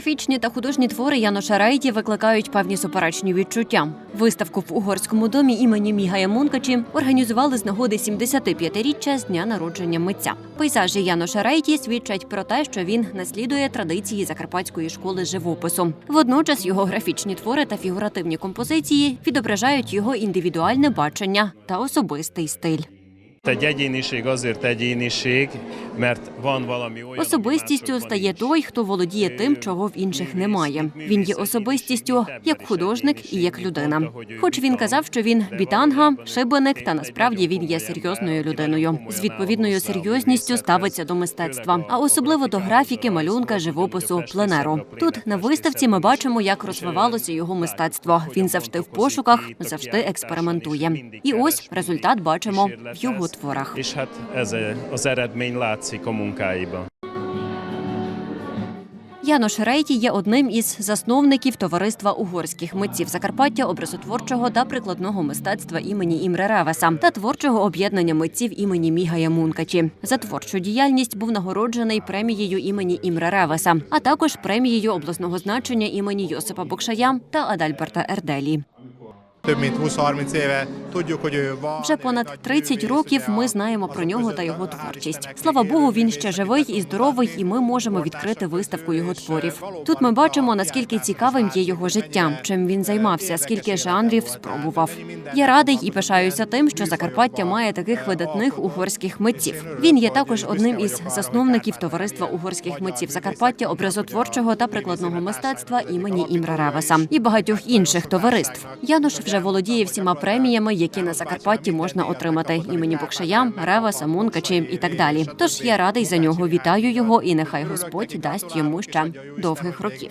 Графічні та художні твори Яноша Райті викликають певні суперечні відчуття. Виставку в угорському домі імені Мігая Мункачі організували з нагоди 75-річчя з дня народження митця. Пейзажі Яноша Райті свідчать про те, що він наслідує традиції закарпатської школи живопису. Водночас його графічні твори та фігуративні композиції відображають його індивідуальне бачення та особистий стиль. Egy egyéniség azért egyéniség, mert van valami olyan, Особистістю стає той, хто володіє тим, чого в інших немає. Він є особистістю як художник і як людина. Хоч він казав, що він бітанга, шибеник, та насправді він є серйозною людиною. З відповідною серйозністю ставиться до мистецтва, а особливо до графіки, малюнка, живопису, пленеру. Тут на виставці ми бачимо, як розвивалося його мистецтво. Він завжди в пошуках, завжди експериментує. І ось результат бачимо в його творах. Ez az eredmény látszik a munkáiban. Янош Рейті є одним із засновників товариства угорських митців Закарпаття образотворчого та прикладного мистецтва імені Імре Ревеса та творчого об'єднання митців імені Мігая Мункачі. За творчу діяльність був нагороджений премією імені Імре Ревеса, а також премією обласного значення імені Йосипа Бокшая та Адальберта Ерделі. Több mint 20-30 éve tudjuk, hogy ő van. Вже понад 30 років ми знаємо про нього та його творчість. Слава Богу, він ще живий і здоровий, і ми можемо відкрити виставку його творів. Тут ми бачимо наскільки цікавим є його життя, чим він займався, скільки жанрів спробував. Я радий і пишаюся тим, що Закарпаття має таких видатних угорських митців. Він є також одним із засновників товариства угорських митців Закарпаття, образотворчого та прикладного мистецтва імені Імра Ревеса і багатьох інших товариств. Януш вже володіє всіма преміями, які на Закарпатті можна отримати імені Букшая, Ревеса, Мункачі і так далі. Тож я радий за нього. Вітаю його, і нехай Господь дасть йому ще довгих років.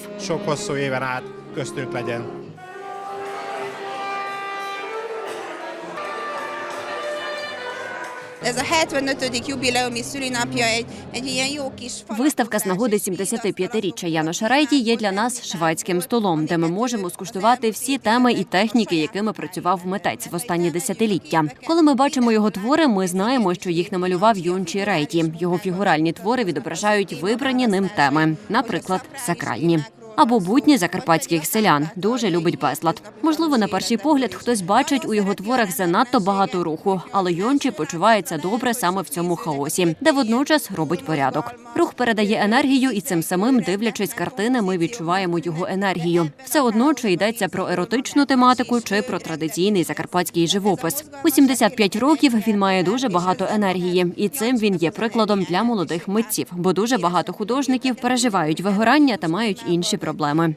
Ez a 75. jubileumi szülinapja egy, egy ilyen jó kis Виставка з нагоди 75-річчя Яноша Рейті є для нас шведським столом, де ми можемо скуштувати всі теми і техніки, якими працював митець в останні десятиліття. Коли ми бачимо його твори, ми знаємо, що їх намалював Йончі Рейті. Його фігуральні твори відображають вибрані ним теми, наприклад, сакральні. Або будні закарпатських селян дуже любить безлад. Можливо, на перший погляд хтось бачить у його творах занадто багато руху, але Йончі почувається добре саме в цьому хаосі, де водночас робить порядок. Рух передає енергію, і цим самим, дивлячись картини, ми відчуваємо його енергію. Все одно чи йдеться про еротичну тематику чи про традиційний закарпатський живопис. У 75 років він має дуже багато енергії, і цим він є прикладом для молодих митців, бо дуже багато художників переживають вигорання та мають інші проблеми.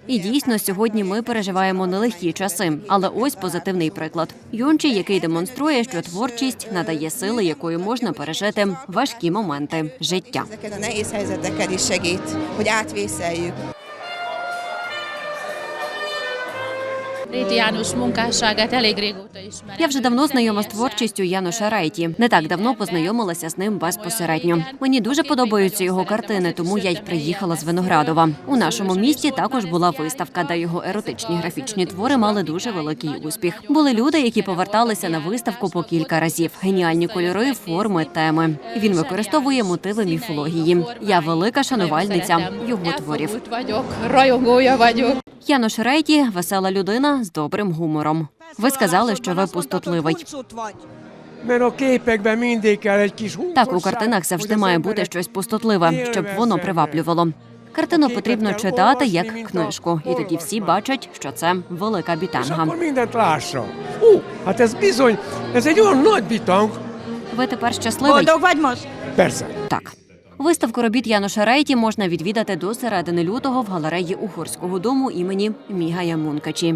І дійсно, сьогодні ми переживаємо нелегкі часи. Але ось позитивний приклад. Юнчі, який демонструє, що творчість надає сили, якою можна пережити важкі моменти життя. János munkásságát elég régóta ismerem. Я вже давно знайома з творчістю Яноша Рейті. Не так давно познайомилася з ним безпосередньо. Мені дуже подобаються його картини, тому я й приїхала з Виноградова. У нашому місті також була виставка, де його еротичні графічні твори мали дуже великий успіх. Були люди, які поверталися на виставку по кілька разів. Геніальні кольори, форми, теми. Він використовує мотиви міфології. Я велика шанувальниця його творів. Vagyok, rajongója vagyok. Янош Рейті весела людина з добрим гумором. Ви сказали, що ви пустотливий. Так, у картинах завжди має бути щось пустотливе, щоб воно приваблювало. Картину потрібно читати як книжку, і тоді всі бачать, що це велика бітанга. Ви тепер щасливий? Так. Виставку робіт Яноша Рейті можна відвідати до середини лютого в галереї Угорського дому імені Мігая Мункачі.